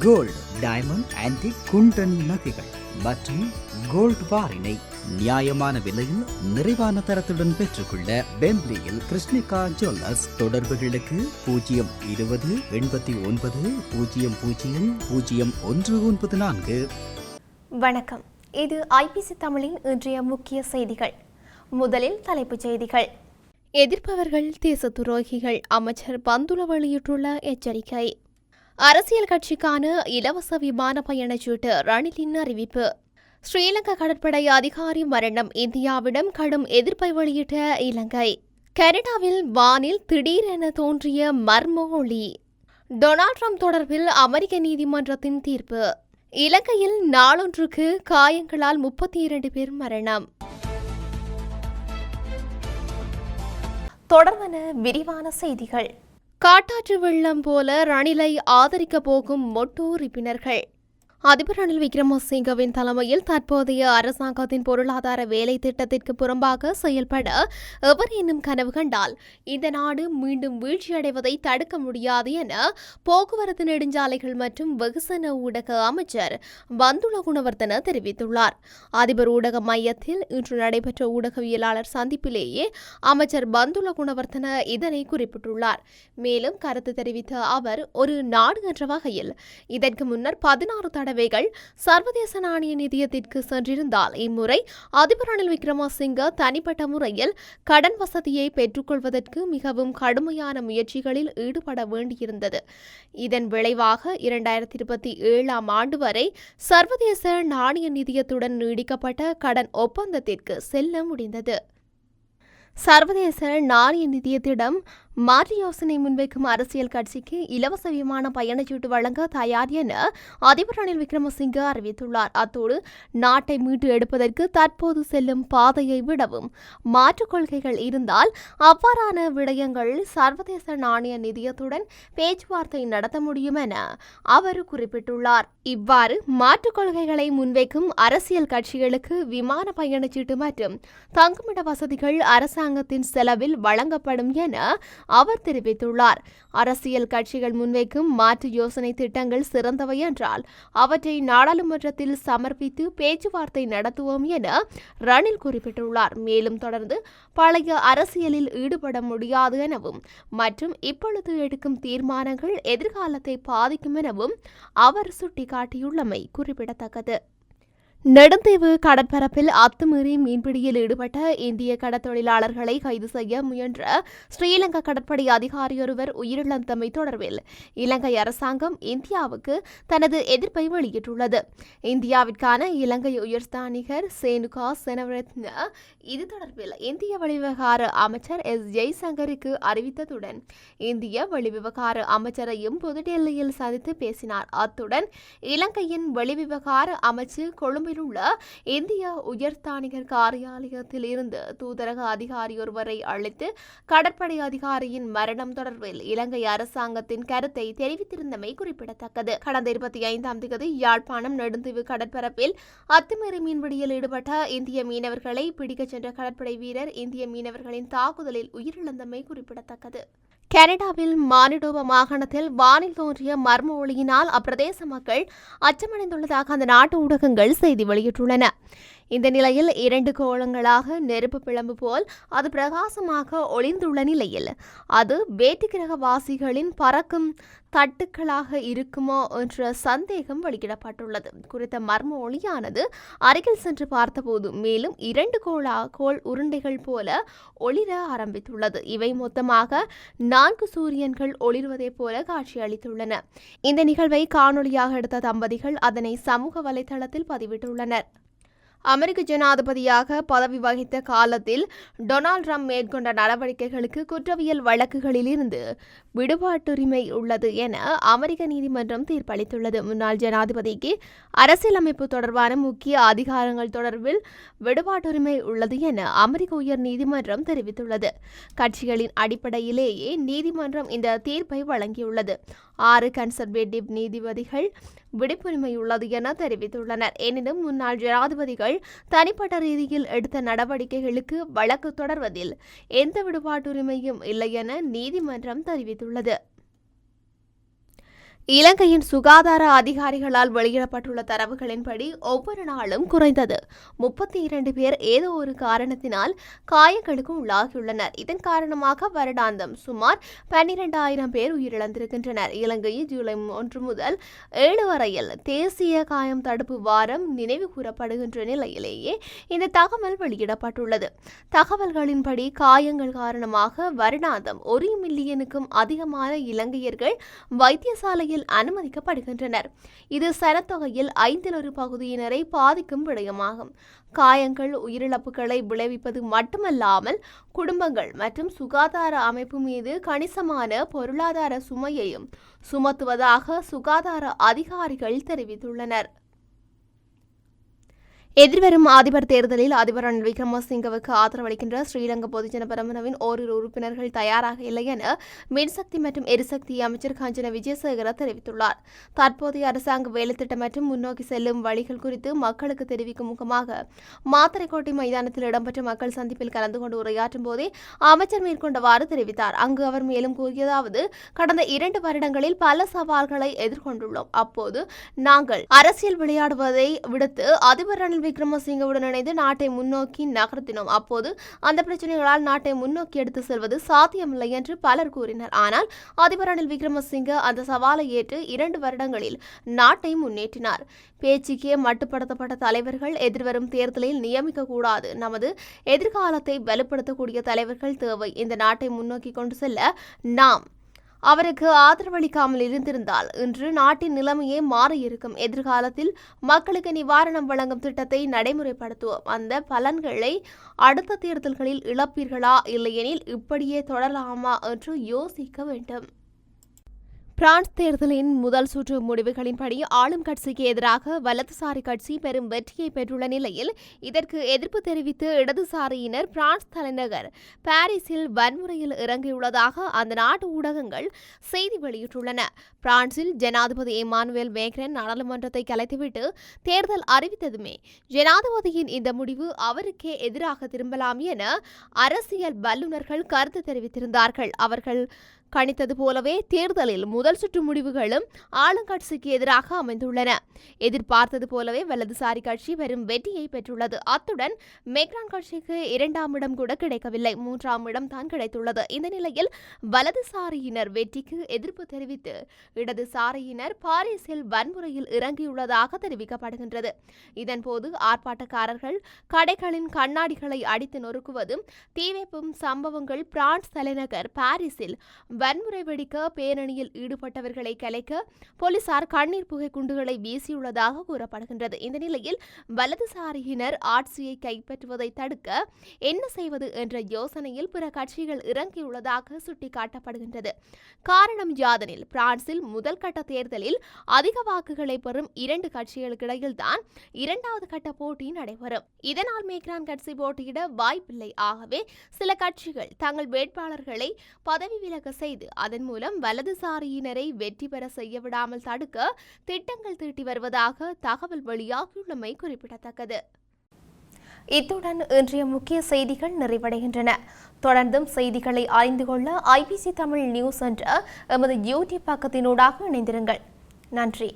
Gold diamond antique குண்டன் நகைகள் மற்றும் gold பாரினை நியாயமான விலையில் நிறைவான தரத்துடன் பெற்றுக்கொள்ள பெம்ப்லியில் கிருஷ்ணிகா ஜுவல்லர்ஸ் தொடர்புகளுக்கு பூஜ்ஜியம் இருபது எண்பத்தி ஒன்பது பூஜ்ஜியம் பூஜ்ஜியம் பூஜ்ஜியம் ஒன்று ஒன்பது நான்கு. வணக்கம். இது ஐபிசி தமிழின் இன்றைய முக்கிய செய்திகள். முதலில் தலைப்புச் செய்திகள். எதிர்ப்பவர்கள் தேச துரோகிகள் அமைச்சர் பந்துல வெளியிட்டுள்ள எச்சரிக்கை. அரசியல் கட்சிக்கான இலவச விமான பயணச்சீட்டு ரணிலின் அறிவிப்பு. ஸ்ரீலங்கா கடற்படை அதிகாரி மரணம். இந்தியாவிடம் கடும் எதிர்ப்பை வெளியிட்ட இலங்கை. கனடாவில் வானில் திடீரென தோன்றிய மர்ம ஒளி. டொனால்ட் ட்ரம்ப் தொடர்பில் அமெரிக்க நீதிமன்றத்தின் தீர்ப்பு. இலங்கையில் நாளொன்றுக்கு காயங்களால் முப்பத்தி இரண்டு பேர் மரணம். தொடர்வன விரிவான செய்திகள். காட்டாற்று வெள்ளம் போல ரணிலை ஆதரிக்க போகும் மொட்டு உறுப்பினர்கள் அதிபர் ரணில் விக்ரமசிங்கவின் தலைமையில் தற்போதைய அரசாங்கத்தின் பொருளாதார வேலை திட்டத்திற்கு புறம்பாக செயல்பட எவர் என்னும் கனவு கண்டால் இந்த நாடு மீண்டும் வீழ்ச்சியடைவதை தடுக்க முடியாது என போக்குவரத்து நெடுஞ்சாலைகள் மற்றும் வெகுசன ஊடக அமைச்சர் பந்துல குணவர்த்தன தெரிவித்துள்ளார். அதிபர் ஊடக மையத்தில் இன்று நடைபெற்ற ஊடகவியலாளர் சந்திப்பிலேயே அமைச்சர் பந்துல குணவர்த்தன இதனை குறிப்பிட்டுள்ளார். மேலும் கருத்து தெரிவித்த அவர் ஒரு நாடு என்ற வகையில் இதற்கு முன்னர் பதினாறு தடவைகள் சர்வதேச நாணய நிதியத்திற்கு சென்றிருந்தால் இம்முறை அதிபர் ரணில் விக்ரமசிங்க தனிப்பட்ட முறையில் கடன் வசதியை பெற்றுக்கொள்வதற்கு மிகவும் கடுமையான முயற்சிகளில் ஈடுபட வேண்டியிருந்தது. இதன் விளைவாக இரண்டாயிரத்தி இருபத்தி ஏழாம் ஆண்டு வரை சர்வதேச நாணய நிதியத்துடன் நீடிக்கப்பட்ட கடன் ஒப்பந்தத்திற்கு செல்ல முடிந்தது. சர்வதேச நாணய நிதியத்திடம் மாற்று யோசனை முன்வைக்கும் அரசியல் கட்சிக்கு இலவச விமான பயணச்சீட்டு வழங்க தயார் என அதிபர் ரணில் விக்ரமசிங்கே அறிவித்துள்ளார். அத்தோடு நாட்டை மீட்டு எடுப்பதற்கு தற்போது செல்லும் பாதையை விடவும் மாற்றுக் கொள்கைகள் இருந்தால் அவ்வாறான விடயங்கள் சர்வதேச நாணய நிதியத்துடன் பேச்சுவார்த்தை நடத்த முடியும் என அவர் குறிப்பிட்டுள்ளார். இவ்வாறு மாற்றுக் கொள்கைகளை முன்வைக்கும் அரசியல் கட்சிகளுக்கு விமான பயணச்சீட்டு மற்றும் தங்குமிட வசதிகள் அரசாங்கத்தின் செலவில் வழங்கப்படும் என அவர் தெரிவித்துள்ளார். அரசியல் கட்சிகள் முன்வைக்கும் மாற்று யோசனை திட்டங்கள் சிறந்தவை என்றால் அவற்றை நாடாளுமன்றத்தில் சமர்ப்பித்து பேச்சுவார்த்தை நடத்துவோம் என ரணில் குறிப்பிட்டுள்ளார். மேலும் தொடர்ந்து பழைய அரசியலில் ஈடுபட முடியாது எனவும் மற்றும் இப்பொழுது எடுக்கும் தீர்மானங்கள் எதிர்காலத்தை பாதிக்கும் எனவும் அவர் சுட்டிக்காட்டியுள்ளமை குறிப்பிடத்தக்கது. நெடுந்தீவு கடற்பரப்பில் அத்துமீறி மீன்பிடியில் ஈடுபட்ட இந்திய கடற்தொழிலாளர்களை கைது செய்ய முயன்ற ஸ்ரீலங்கா கடற்படை அதிகாரியொருவர் உயிரிழந்தமை தொடர்பில் இலங்கை அரசாங்கம் இந்தியாவுக்கு தனது எதிர்ப்பை வெளியிட்டுள்ளது. இந்தியாவிற்கான இலங்கை உயர்ஸ்தானிகர் சேனுகா செனவரத்ன இது தொடர்பில் இந்திய வெளிவிவகார அமைச்சர் எஸ் ஜெய்சங்கருக்கு அறிவித்ததுடன் இந்திய வெளிவிவகார அமைச்சரையும் புதுடெல்லியில் சந்தித்து பேசினார். அத்துடன் இலங்கையின் வெளிவிவகார அமைச்சு கொழும்பு கொழும்பில் உள்ள இந்திய உயர்தானிகர் காரியாலயத்தில் இருந்து தூதரக அதிகாரி ஒருவரை அழைத்து கடற்படை அதிகாரியின் மரணம் தொடர்பில் இலங்கை அரசாங்கத்தின் கருத்தை தெரிவித்திருந்தமை குறிப்பிடத்தக்கது. கடந்த இருபத்தி ஐந்தாம் தேதி யாழ்ப்பாணம் நெடுந்தீவு கடற்பரப்பில் அத்துமீறி மீன்பிடியில் ஈடுபட்ட இந்திய மீனவர்களை பிடிக்கச் சென்ற கடற்படை வீரர் இந்திய மீனவர்களின் தாக்குதலில் உயிரிழந்தமை குறிப்பிடத்தக்கது. கனடாவில் மானிடோபா மாகாணத்தில் வானில் தோன்றிய மர்ம ஒளியினால் அப்பிரதேச மக்கள் அச்சமடைந்துள்ளதாக அந்த நாட்டு ஊடகங்கள் செய்தி வெளியிட்டுள்ளன. இந்த நிலையில் இரண்டு கோளங்களாக நெருப்பு பிளம்பு போல் அது பிரகாசமாக ஒளிந்துள்ள நிலையில் அது வேட்டுக்கிரக வாசிகளின் பறக்கும் தட்டுக்களாக இருக்குமோ என்ற சந்தேகம் வெளியிடப்பட்டுள்ளது. குறித்த மர்ம ஒளியானது அருகில் சென்று பார்த்தபோது மேலும் இரண்டு கோளா கோள் உருண்டைகள் போல ஒளிர ஆரம்பித்துள்ளது. இவை மொத்தமாக நான்கு சூரியன்கள் ஒளிர்வதை போல காட்சியளித்துள்ளன. இந்த நிகழ்வை காணொளியாக எடுத்த தம்பதிகள் அதனை சமூக வலைதளத்தில் பதிவிட்டுள்ளனர். அமெரிக்க ஜனாதிபதியாக பதவி வகித்த காலத்தில் டொனால்ட் ட்ரம்ப் மேற்கொண்ட நடவடிக்கைகளுக்கு குற்றவியல் வழக்குகளில் இருந்து விடுபாட்டுரிமை உள்ளது என அமெரிக்க நீதிமன்றம் தீர்ப்பளித்துள்ளது. முன்னாள் ஜனாதிபதிக்கு அரசியலமைப்பு தொடர்பான முக்கிய அதிகாரங்கள் தொடர்பில் விடுபாட்டுரிமை உள்ளது என அமெரிக்க உயர் நீதிமன்றம் தெரிவித்துள்ளது. கட்சிகளின் அடிப்படையிலேயே நீதிமன்றம் இந்த தீர்ப்பை வழங்கியுள்ளது. ஆறு கன்சர்வேட்டிவ் நீதிபதிகள் விடுப்புரிமை உள்ளது என தெரிவித்துள்ளனர். எனினும் முன்னாள் ஜனாதிபதிகள் தனிப்பட்ட ரீதியில் எடுத்த நடவடிக்கைகளுக்கு வழக்கு தொடர்வதில் எந்த விடுபாட்டுரிமையும் இல்லை என நீதிமன்றம் தெரிவித்துள்ளது. இலங்கையின் சுகாதார அதிகாரிகளால் வெளியிடப்பட்டுள்ள தரவுகளின்படி ஒவ்வொரு நாளும் குறைந்தது முப்பத்தி இரண்டு பேர் ஏதோ ஒரு காரணத்தினால் காயங்களுக்கு உள்ளாகியுள்ளனர். இதன் காரணமாக வருடாந்தம் சுமார் பன்னிரெண்டாயிரம் பேர் உயிரிழந்திருக்கின்றனர். இலங்கையில் ஜூலை ஒன்று முதல் ஏழு வரையில் தேசிய காயம் தடுப்பு வாரம் நினைவு கூறப்படுகின்ற நிலையிலேயே இந்த தகவல் வெளியிடப்பட்டுள்ளது. தகவல்களின்படி காயங்கள் காரணமாக வருடாந்தம் ஒரு மில்லியனுக்கும் அதிகமான இலங்கையர்கள் வைத்தியசாலையில் அனுமதிக்கப்படுகின்றனர். இது சனத்தொகையில் ஐந்தில் ஒரு பகுதியினரை பாதிக்கும் விடயமாகும். காயங்கள் உயிரிழப்புகளை விளைவிப்பது மட்டுமல்லாமல் குடும்பங்கள் மற்றும் சுகாதார அமைப்பு மீது கணிசமான பொருளாதார சுமையையும் சுமத்துவதாக சுகாதார அதிகாரிகள் தெரிவித்துள்ளனர். எதிர்வரும் அதிபர் தேர்தலில் அதிபர் ரணில் விக்ரமசிங்கவுக்கு ஆதரவளிக்கின்ற ஸ்ரீலங்கா பொதுஜன பெரமுனவின் ஓரிரு உறுப்பினர்கள் தயாராக இல்லை என மின்சக்தி மற்றும் எரிசக்தி அமைச்சர் காஞ்சன விஜயசேகர தெரிவித்துள்ளார். தற்போதைய அரசாங்க வேலைத்திட்டம் மற்றும் முன்னோக்கி செல்லும் வழிகள் குறித்து மக்களுக்கு தெரிவிக்கும் முகமாக மாத்தரைக்கோட்டை மைதானத்தில் இடம்பெற்ற மக்கள் சந்திப்பில் கலந்து கொண்டு உரையாற்றும் போதே அமைச்சர் மேற்கொண்டவாறு தெரிவித்தார். அங்கு அவர் மேலும் கூறியதாவது கடந்த இரண்டு வருடங்களில் பல சவால்களை எதிர்கொண்டுள்ளோம். அப்போது நாங்கள் அரசியல் விளையாடுவதை விடுத்து அதிபர் ரணில் விக்ரமசிங்கவுடன் இணைந்து நாட்டை முன்னோக்கி நகர்த்தினோம். அப்போது அந்த பிரச்சனைகளால் நாட்டை முன்னோக்கி எடுத்து செல்வது சாத்தியமில்லை என்று பலர் கூறினர். ஆனால் அதிபர் ரணில் விக்ரமசிங்க அந்த சவாலை ஏற்று இரண்டு வருடங்களில் நாட்டை முன்னேற்றினார். பேச்சுக்கே மட்டுப்படுத்தப்பட்ட தலைவர்கள் எதிர்வரும் தேர்தலில் நியமிக்கக்கூடாது நமது எதிர்காலத்தை வலுப்படுத்தக்கூடிய தலைவர்கள் தேவை. இந்த நாட்டை முன்னோக்கி கொண்டு செல்ல நாம் அவருக்கு ஆதரவளிக்காமல் இருந்திருந்தால் இன்று நாட்டின் நிலைமையே மாறியிருக்கும். எதிர்காலத்தில் மக்களுக்கு நிவாரணம் வழங்கும் திட்டத்தை நடைமுறைப்படுத்துவோம். அந்த பலன்களை அடுத்த தேர்தல்களில் இழப்பீர்களா இல்லையெனில் இப்படியே தொடரலாமா என்று யோசிக்க வேண்டும். பிரான்ஸ் தேர்தலின் முதல் சுற்று முடிவுகளின்படி ஆளும் கட்சிக்கு எதிராக வலதுசாரி கட்சி பெரும் வெற்றியை பெற்றுள்ள நிலையில் இதற்கு எதிர்ப்பு தெரிவித்து இடதுசாரியினர் பிரான்ஸ் தலைநகர் பாரிஸில் வன்முறையில் இறங்கியுள்ளதாக அந்த நாட்டு ஊடகங்கள் செய்தி வெளியிட்டுள்ளன. பிரான்சில் ஜனாதிபதி இமானுவேல் மேக்ரன் நாடாளுமன்றத்தை கலைத்துவிட்டு தேர்தல் அறிவித்ததுமே ஜனாதிபதியின் இந்த முடிவு அவருக்கே எதிராக திரும்பலாம் என அரசியல் வல்லுநர்கள் கருத்து தெரிவித்திருந்தார்கள். அவர்கள் கணித்தது போலவே தேர்தலில் முதல் சுற்று முடிவுகளும் ஆளுங்கட்சிக்கு எதிராக அமைந்துள்ளன. எதிர்பார்த்தது போலவே வலதுசாரி கட்சி பெரும் வெற்றியை பெற்றுள்ளது. அத்துடன் மெக்ரான் கட்சிக்கு இரண்டாம் இடம் கூட கிடைக்கவில்லை. மூன்றாம் இடம் தான் கிடைத்துள்ளது. இந்த நிலையில் வலதுசாரியினர் வெற்றிக்கு எதிர்ப்பு தெரிவித்து இடதுசாரியினர் பாரிஸில் வன்முறையில் இறங்கியுள்ளதாக தெரிவிக்கப்படுகின்றது. இதன்போது ஆர்ப்பாட்டக்காரர்கள் கடைகளின் கண்ணாடிகளை அடித்து நொறுக்குவதும் தீவைப்பும் சம்பவங்கள் பிரான்ஸ் தலைநகர் பாரிஸில் வன்முறை வெடிக்க பேரணியில் ஈடுபட்டவர்களை கலைக்க போலீசார் கண்ணீர் புகை குண்டுகளை வீசியுள்ளதாக கூறப்படுகின்றது. இந்த நிலையில் வலதுசாரியினர் ஆட்சியை கைப்பற்றுவதை தடுக்க என்ன செய்வது என்ற யோசனையில் பிற கட்சிகள் இறங்கியுள்ளதாக சுட்டிக்காட்டப்படுகின்றது. காரணம் யாதனில் பிரான்சில் முதல் கட்ட தேர்தலில் அதிக வாக்குகளை பெறும் இரண்டு கட்சிகளுக்கிடையில்தான் இரண்டாவது கட்ட போட்டி நடைபெறும். இதனால் மேக்ரான் கட்சி போட்டியிட வாய்ப்பில்லை. ஆகவே சில கட்சிகள் தங்கள் வேட்பாளர்களை பதவி விலக செய்ய செய்து அதன் மூலம் வலதுசாரியினரை வெற்றி பெற செய்ய விடாமல் தடுக்க திட்டங்கள் தீட்டி வருவதாக தகவல் வெளியாகியுள்ளமை குறிப்பிடத்தக்கது. இத்துடன் இன்றைய முக்கிய செய்திகள் நிறைவடைகின்றன. தொடர்ந்தும் செய்திகளை அறிந்து கொள்ள ஐபிசி தமிழ் நியூஸ் என்ற எமது யூடியூப் பக்கத்தினூடாக இணைந்திருங்கள். நன்றி.